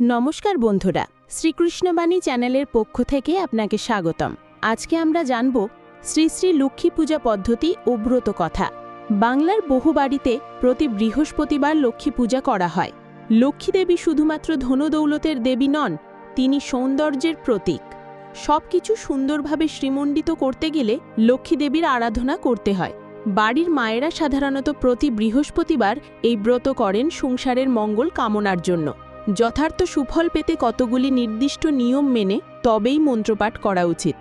নমস্কার বন্ধুরা শ্রীকৃষ্ণবাণী চ্যানেলের পক্ষ থেকে আপনাকে স্বাগতম। আজকে আমরা জানব শ্রী শ্রী লক্ষ্মী পূজা পদ্ধতি ও ব্রত কথা। বাংলার বহু বাড়িতে প্রতি বৃহস্পতিবার লক্ষ্মী পূজা করা হয়। লক্ষ্মী দেবী শুধুমাত্র ধনদৌলতের দেবী নন, তিনি সৌন্দর্যের প্রতীক। সবকিছু সুন্দরভাবে শ্রীমণ্ডিত করতে গেলে লক্ষ্মী দেবীর আরাধনা করতে হয়। বাড়ির মায়েরা সাধারণত প্রতি বৃহস্পতিবার এই ব্রত করেন সংসারের মঙ্গল কামনার জন্য। যথার্থ সুফল পেতে কতগুলি নির্দিষ্ট নিয়ম মেনে তবেই মন্ত্রপাঠ করা উচিত।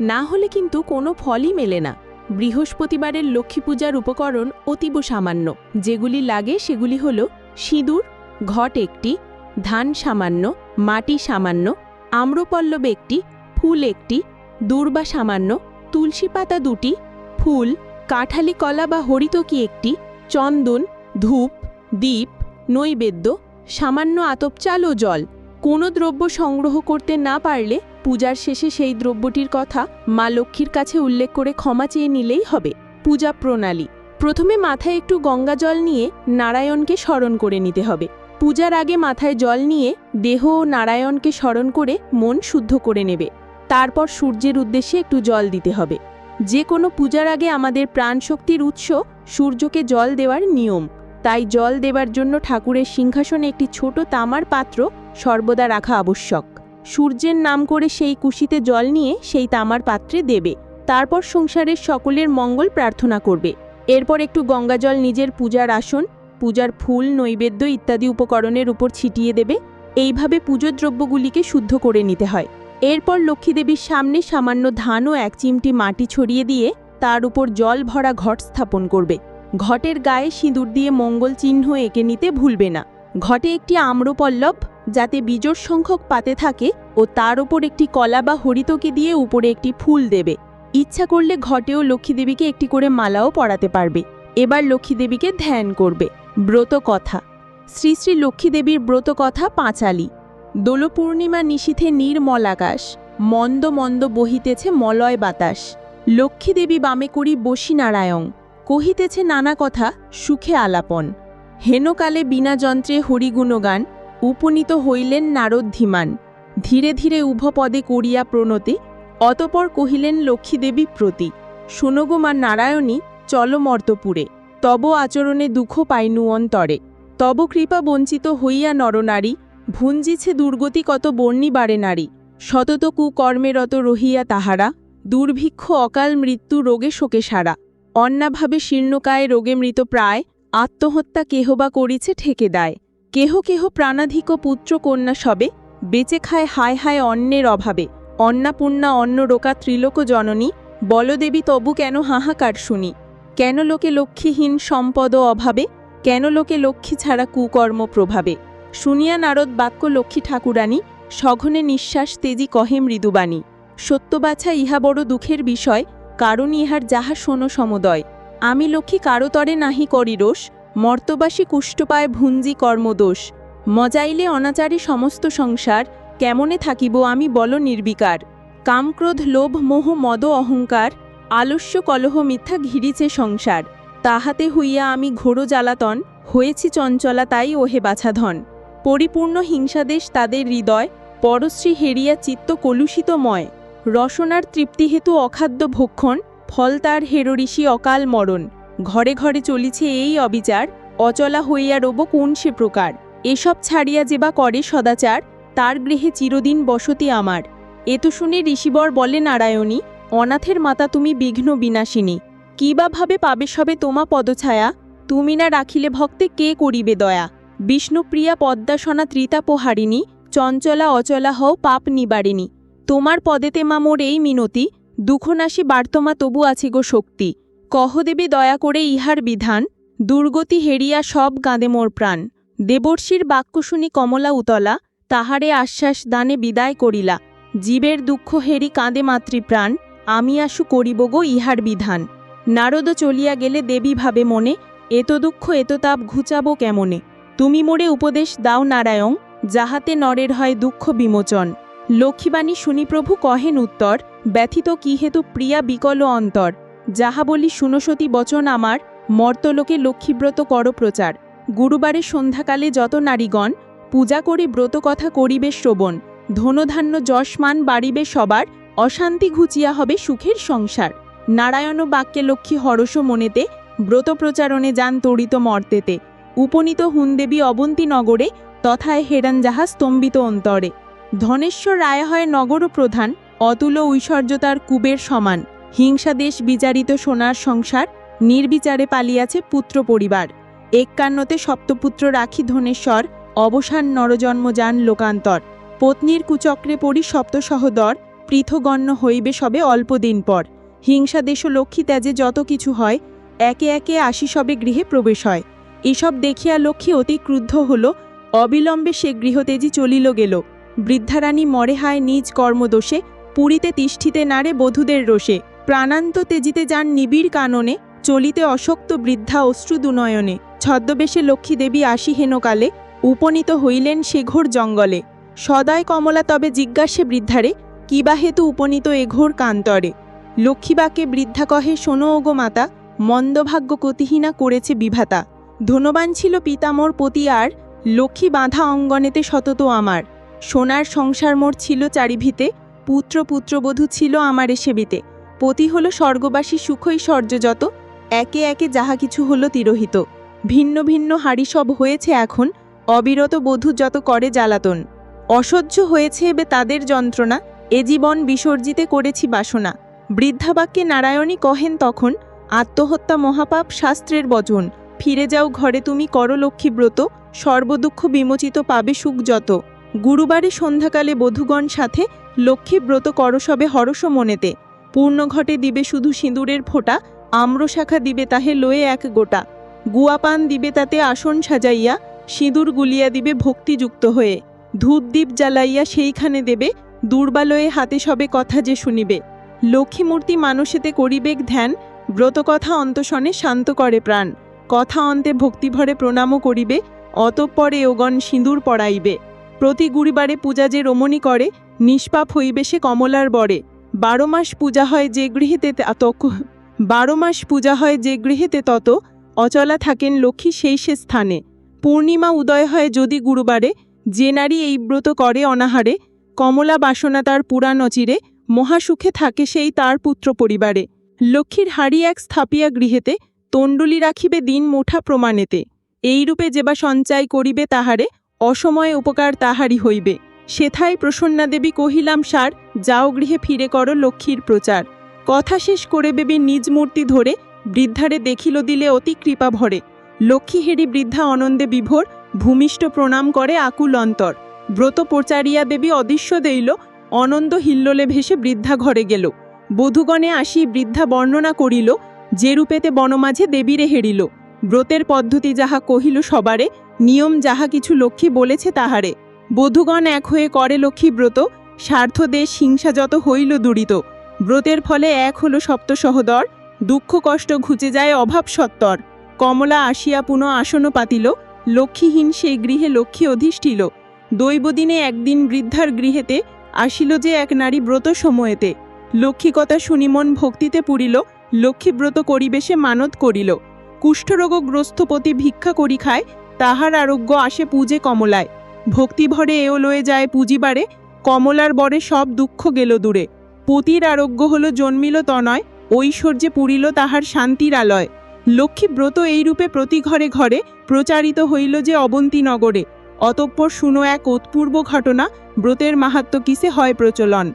না হলে কিন্তু কোনো ফলই মেলে না। বৃহস্পতিবারের লক্ষ্মী পূজার উপকরণ অতীব সামান্য। যেগুলি লাগে সেগুলি হল সিঁদুর, ঘট একটি, ধান সামান্য, মাটি সামান্য, আম্রপল্লব একটি, ফুল একটি, দূর্বা সামান্য, তুলসী পাতা দুটি, ফুল, কাঠালি কলা বা হরিতকি একটি, চন্দন, ধূপ, দীপ, নৈবেদ্য সামান্য আতপ চাল ও জল, কোনো দ্রব্য সংগ্রহ করতে না পারলে পূজার শেষে সেই দ্রব্যটির কথা মা লক্ষ্মীর কাছে উল্লেখ করে ক্ষমা চেয়ে নিলেই হবে। পূজা প্রণালী, প্রথমে মাথায় একটু গঙ্গা জল নিয়ে নারায়ণকে স্মরণ করে নিতে হবে। পূজার আগে মাথায় জল নিয়ে দেহ ও নারায়ণকে স্মরণ করে মন শুদ্ধ করে নেবে। তারপর সূর্যের উদ্দেশ্যে একটু জল দিতে হবে। যে কোনো পূজার আগে আমাদের প্রাণশক্তির উৎস সূর্যকে জল দেওয়ার নিয়ম। তাই জল দেবার জন্য ঠাকুরের সিংহাসনে একটি ছোট তামার পাত্র সর্বদা রাখা আবশ্যক। সূর্যের নাম করে সেই কুশিতে জল নিয়ে সেই তামার পাত্রে দেবে। তারপর সংসারের সকলের মঙ্গল প্রার্থনা করবে। এরপর একটু গঙ্গাজল নিজের পূজার আসন, পূজার ফুল, নৈবেদ্য ইত্যাদি উপকরণের উপর ছিটিয়ে দেবে। এইভাবে পুজোর দ্রব্যগুলিকে শুদ্ধ করে নিতে হয়। এরপর লক্ষ্মীদেবীর সামনে সামান্য ধান ও এক চিমটি মাটি ছড়িয়ে দিয়ে তার উপর জল ভরা ঘট স্থাপন করবে। ঘটের গায়ে সিঁদুর দিয়ে মঙ্গল চিহ্ন এঁকে নিতে ভুলবে না। ঘটে একটি আম্রপল্লব, যাতে বিজোড় সংখ্যক পাতে থাকে ও তার ওপর একটি কলা বা হরিতকে দিয়ে উপরে একটি ফুল দেবে। ইচ্ছা করলে ঘটেও লক্ষ্মীদেবীকে একটি করে মালাও পরাতে পারবে। এবার লক্ষ্মীদেবীকে ধ্যান করবে। ব্রত কথা শ্রী শ্রী লক্ষ্মীদেবীর ব্রত কথা পাঁচালি। দোল পূর্ণিমা নিশীথে নির্মল মন্দ মন্দ বহিতেছে মলয় বাতাস। লক্ষ্মীদেবী বামে করি বসি নারায়ণ কহিতেছে নানা কথা, সুখে আলাপন। হেনকালে বিনা যন্ত্রে হরিগুণগান, উপনীত হইলেন নারদ্ধিমান ধীরে ধীরে উভপদে করিয়া প্রণতি, অতপর কহিলেন লক্ষ্মীদেবী প্রতি, শোনগো নারায়ণী চলমর্তপুরে তব আচরণে দুঃখ পাইনু অন্তরে। তব কৃপা বঞ্চিত হইয়া নরনারী, ভুঞ্জিছে দুর্গতি কত বর্ণিবারে নারী। সতত কুকর্মেরত রহিয়া তাহারা, দুর্ভিক্ষ অকাল মৃত্যু রোগে শোকে সারা। অন্নাভাবে শীর্ণকায় রোগে মৃত প্রায়, আত্মহত্যা কেহ বা করিছে ঠেকে দেয়। কেহ কেহ প্রাণাধিক পুত্র কন্যা সবে, বেঁচে খায় হায় হায় অন্নের অভাবে। অন্নাপূর্ণা অন্ন রোকা ত্রিলোক জননী, বলদেবী তবু কেন হাহাকার শুনি? কেন লোকে লক্ষ্মীহীন সম্পদ অভাবে? কেন লোকে লক্ষ্মী ছাড়া কুকর্ম প্রভাবে? শুনিয়া নারদ বাক্য লক্ষ্মী ঠাকুরানী, সঘনে নিঃশ্বাস তেজি কহে মৃদুবাণী। সত্যবাছা ইহা বড় দুঃখের বিষয় কারণ ইহার যাহা শোনো সমুদয়। আমি লক্ষ্মী কারোতরে নাহি করি রোষ মর্তবাসী কুষ্ঠপায় ভুঞ্জি কর্মদোষ মজাইলে অনাচারে সমস্ত সংসার, কেমনে থাকিব আমি বল নির্বিকার। কামক্রোধ, লোভ, মোহ, মদ, অহংকার, আলস্য, কলহ, মিথ্যা ঘিরিছে সংসার। তাহাতে হইয়া আমি ঘোর জ্বালাতন, হয়েছি চঞ্চলা তাই ওহে বাছাধন। পরিপূর্ণ হিংসাদেশ তাদের হৃদয়, পরশ্রী হেরিয়া চিত্ত কলুষিতময়। রসনার তৃপ্তিহেতু অখাদ্য ভক্ষণ, ফল তার হেরঋষি অকাল মরণ। ঘরে ঘরে চলিছে এই অবিচার, অচলা হইয়া রব কোন সে প্রকার? এসব ছাড়িয়া যে বা করে সদাচার, তার গৃহে চিরদিন বসতি আমার। এত শুনে ঋষিবর বলে, নারায়ণী, অনাথের মাতা তুমি বিঘ্ন বিনাশিনী। কি বা ভাবে পাবে সবে তোমা পদছায়া? তুমি না রাখিলে ভক্তে কে করিবে দয়া? বিষ্ণুপ্রিয়া পদ্মাসনা ত্রিতাপহারিণী, চঞ্চলা অচলা হও পাপ নিবারিণী। তোমার পদেতে মা মোর এই মিনতি, দুঃখনাশী বার্তমা তবু আছে গো শক্তি। কহদেবী দয়া করে ইহার বিধান, দুর্গতি হেরিয়া সব গাঁদে মোর প্রাণ। দেবর্ষীর বাক্য শুনি কমলা উতলা, তাহারে আশ্বাস দানে বিদায় করিলা। জীবের দুঃখ হেরি কাঁদে মাতৃপ্রাণ, আমি আশু করিব গো ইহার বিধান। নারদ চলিয়া গেলে দেবী ভাবে মনে এত দুঃখ এত তাপ ঘুচাবো কেমনে? তুমি মোরে উপদেশ দাও নারায়ণ, যাহাতে নরের হয় দুঃখ বিমোচন। লক্ষ্মীবাণী শুনিপ্রভু কহেন উত্তর, ব্যথিত কি হেতু প্রিয়া বিকল অন্তর? যাহা বলি শুনসতী বচন আমার, মর্তলোকে লক্ষ্মীব্রত কর প্রচার। গুরুবারে সন্ধ্যাকালে যত নারীগণ, পূজা করি ব্রত কথা করিবে শ্রবণ। ধনধান্য যশমান বাড়িবে সবার, অশান্তি ঘুচিয়া হবে সুখের সংসার। নারায়ণ বাক্যে লক্ষ্মী হরস মনেতে, ব্রত প্রচারণে যান তড়িত মর্তেতে। উপনীত হুনদেবী অবন্তী নগরে, তথায় হেরান যাহা স্তম্ভিত অন্তরে। ধনেশ্বর রায় হয় নগর প্রধান অতুল ঐশ্বর্যতার কুবের সমান। হিংসা দেশ বিচারিত সোনার সংসার নির্বিচারে পালিয়াছে পুত্র পরিবার। একান্নতে সপ্তপুত্র রাখি ধনেশ্বর, অবসান নরজন্ম যান লোকান্তর। পত্নীর কুচক্রে পড়ি সপ্তসহদর, পৃথগণ্য হইবে সবে অল্পদিন পর। হিংসা দেশ লক্ষ্মী ত্যাজে যত কিছু হয়, একে একে আসি সবে গৃহে প্রবেশ হয়। এসব দেখিয়া লক্ষ্মী অতি ক্রুদ্ধ হল, অবিলম্বে সে গৃহতেজি চলিল গেল। বৃদ্ধারানী মরে হায় নিজ কর্মদোষে, পুরীতে তিষ্ঠিতে নারে বধূদের রোষে, প্রাণান্ত তেজিতে যান নিবিড় কাননে, চলিতে অশক্ত বৃদ্ধা অশ্রু দুনয়নে ছদ্মবেশে লক্ষ্মী দেবী আসি হেনকালে উপনীত হইলেন সে ঘোর জঙ্গলে। সদয় কমলা তবে জিজ্ঞাসে বৃদ্ধারে কিবা হেতু উপনীত এঘোর কান্তরে? লক্ষ্মীবাকে বৃদ্ধা কহে, শোনো ওগো মাতা, মন্দভাগ্য কতিহীনা করেছে বিভাতা। ধনবান ছিল পিতামোর পতি আর, লক্ষ্মী বাঁধা অঙ্গনেতে সতত আমার। সোনার সংসার মোর ছিল চারিভিতে পুত্র পুত্রবধূ ছিল আমারে সেবিতে পতি হল স্বর্গবাসী সুখৈশ্বর্য যত একে একে যাহা কিছু হলো তিরোহিত। ভিন্ন ভিন্ন হাড়ি সব হয়েছে এখন, অবিরত বধূ যত করে জ্বালাতন। অসহ্য হয়েছে এবে তাদের যন্ত্রণা, এ জীবন বিসর্জিতে করেছি বাসনা। বৃদ্ধাবাক্যে নারায়ণী কহেন তখন, আত্মহত্যা মহাপাপ শাস্ত্রের বচন, ফিরে যাও ঘরে তুমি করো লক্ষ্মীব্রত সর্বদুঃখ বিমোচিত পাবে সুখ যত গুরুবারে সন্ধ্যাকালে বধূগণ সাথে লক্ষ্মীব্রত করো সবে হরস মনেতে। পূর্ণ ঘটে দিবে শুধু সিঁদুরের ফোঁটা, আম্রশাখা দিবে তাহে লয়ে এক গোটা। গুয়াপান দিবে তাতে আসন সাজাইয়া, সিঁদুর গুলিয়া দিবে ভক্তিযুক্ত হয়ে। ধূপদীপ জ্বালাইয়া সেইখানে দেবে, দুর্বালয়ে হাতে সবে কথা যে শুনিবে। লক্ষ্মীমূর্তি মানুষেতে করিবেক ধ্যান, ব্রতকথা অন্তঃসনে শান্ত করে প্রাণ। কথা অন্তে ভক্তিভরে প্রণামও করিবে, অতঃপরে ওগণ সিঁদুর পড়াইবে প্রতি গুরুবারে পূজা যে রমণী করে, নিষ্পাপ হইবে সে কমলার বরে। বারো মাস পূজা হয় যে গৃহেতে বারো মাস পূজা হয় যে গৃহেতে তত, অচলা থাকেন লক্ষ্মী সেই সে স্থানে। পূর্ণিমা উদয় হয় যদি গুরুবারে, যে নারী এই ব্রত করে অনাহারে, কমলা বাসনা তার পুরাণ অচিরে, মহাসুখে থাকে সেই তার পুত্র পরিবারে। লক্ষ্মীর হাড়ি এক স্থাপিয়া গৃহেতে, তণ্ডুলি রাখিবে দিন মুঠা প্রমাণেতে। এইরূপে যেবা সঞ্চয় করিবে তাহারে অসময়ে উপকার তাহারই হইবে। সেথায় প্রসন্না দেবী কহিলাম, সার, যাও গৃহে ফিরে করো লক্ষ্মীর প্রচার। কথা শেষ করে বেবি নিজ মূর্তি ধরে বৃদ্ধারে দেখিল দিলে অতি কৃপা ভরে। লক্ষ্মী হেরি বৃদ্ধা আনন্দে বিভোর, ভূমিষ্ঠ প্রণাম করে আকুল অন্তর। ব্রত প্রচারিয়া দেবী অদৃশ্য দেইল, অনন্দ হিল্লোলে ভেসে বৃদ্ধা ঘরে গেল। বধুগণে আসি বৃদ্ধা বর্ণনা করিল, যে রূপেতে বনমাঝে দেবীরে হেরিল। ব্রতের পদ্ধতি যাহা কহিল সবারে, নিয়ম যাহা কিছু লক্ষ্মী বলেছে তাহারে। বধূগণ এক হয়ে করে লক্ষ্মী ব্রত স্বার্থ দেশ হিংসা যত হইল দূরিত। ব্রতের ফলে এক হলো সপ্ত সহদর, দুঃখ কষ্ট ঘুচে যায় অভাব সত্তর। কমলা আসিয়া পুনঃ আসন পাতিল, লক্ষ্মীহীন সেই গৃহে লক্ষ্মী অধিষ্ঠিল। দৈবদিনে একদিন বৃদ্ধার গৃহেতে আসিল যে এক নারী ব্রত সময়েতে। লক্ষ্মীকতা শুনিমন ভক্তিতে পুরিল লক্ষ্মীব্রত করিবেশে মানত করিল। কুষ্ঠরোগগ্রস্তপতি ভিক্ষা করি খায়, তাহার আরোগ্য আসে পূজে কমলায়। ভক্তিভরে এও লয়ে যায় পুঁজিবারে, কমলার বরে সব দুঃখ গেল দূরে। পতির আরোগ্য হল জন্মিল তনয়, ঐশ্বর্যে পুরিল তাহার শান্তির আলয়। লক্ষ্মীব্রত এইরূপে প্রতি ঘরে ঘরে প্রচারিত হইল যে অবন্তী নগরে অতঃপর শুনো এক উৎপূর্ব ঘটনা, ব্রতের মাহাত্ম কিসে হয় প্রচলন।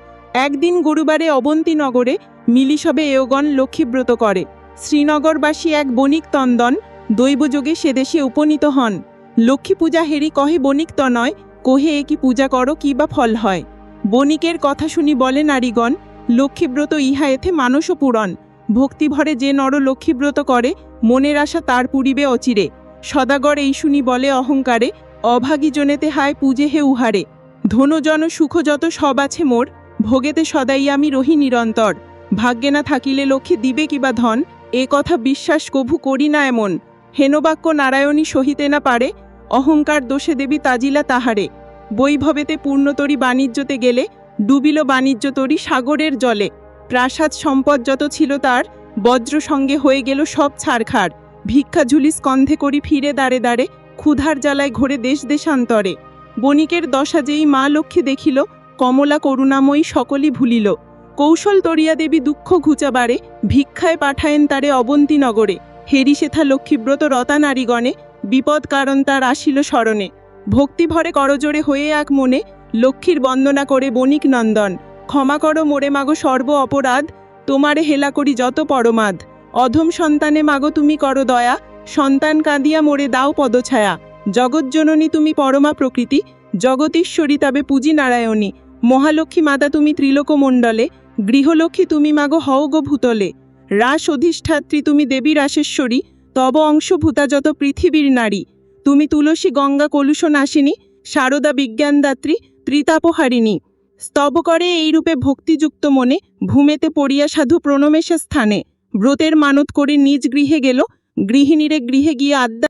একদিন গুরুবারে অবন্তী নগরে মিলিসবে এওগণ লক্ষ্মীব্রত করে। শ্রীনগরবাসী এক বণিক তন্দন, দৈবযোগে সে দেশে উপনীত হন। লক্ষ্মী পূজা হেরি কহে, বণিক তনয়, কহে এ কি পূজা করো, কি বা ফল হয়? বণিকের কথা শুনি বলে নারীগণ, লক্ষ্মীব্রত ইহা এথে মানস পুরন ভক্তিভরে যে নর লক্ষ্মীব্রত করে, মনের আশা তার পুরিবে অচিরে। সদাগর এই শুনি বলে অহংকারে অভাগী জনেতে হায় পূজে হে উহারে। ধনজন সুখ যত সব আছে মোর, ভোগেতে সদাই আমি রহি নিরন্তর। ভাগ্যে না থাকিলে লক্ষ্মী দিবে কিবা ধন? এ কথা বিশ্বাস কভু করি না এমন। হেনবাক্য নারায়ণী সহিতে না পারে, অহংকার দোষে দেবী তাজিলা তাহারে। বৈভবেতে পূর্ণতরী বাণিজ্যতে গেলে, ডুবিল বাণিজ্য তরী সাগরের জলে। প্রাসাদ সম্পদ যত ছিল তার বজ্র সঙ্গে হয়ে গেল সব ছাড়খাড় ভিক্ষা ঝুলি স্কন্ধে করি ফিরে দাঁড়ে দাঁড়ে ক্ষুধার জ্বালায় ঘোরে দেশ দেশান্তরে। বণিকের দশা যেই মা লক্ষ্মী দেখিল, কমলা করুণাময়ী সকলই ভুলিল। কৌশল তরিয়া দেবী দুঃখ ঘুচাবারে ভিক্ষায় পাঠায়েন তারে অবন্তী নগরে হেরি সেথা লক্ষ্মীব্রত রতা নারীগণে বিপদ কারণ তার আসিল স্মরণে। ভক্তিভরে করজোরে হয়ে এক মনে লক্ষ্মীর বন্দনা করে বণিক নন্দন, ক্ষমা করো মোরে মাগো সর্ব অপরাধ, তোমারে হেলা করি যত পরমাদ। অধম সন্তানে মাগো তুমি করো দয়া, সন্তান কাঁদিয়া মোরে দাও পদছায়া। জগজ্জননী তুমি পরমা প্রকৃতি, জগতীশ্বরী তবে পুঁজি নারায়ণী। মহালক্ষ্মী মাতা তুমি ত্রিলোকমণ্ডলে গৃহলক্ষ্মী তুমি মাগো হও গো ভূতলে। রাস অধিষ্ঠাত্রী তুমি দেবী রাসেশ্বরী, তব অংশভূতা যত পৃথিবীর নারী। তুমি তুলসী গঙ্গা কলুষ নাশিনী শারদা বিজ্ঞানদাত্রী, ত্রিতাপহারিণী। স্তব করে এইরূপে ভক্তিযুক্ত মনে, ভূমেতে পড়িয়া সাধু প্রণমেষে স্থানে। ব্রতের মানত করে নিজ গৃহে গেল, গৃহিণীরে গৃহে গিয়ে আড্ডা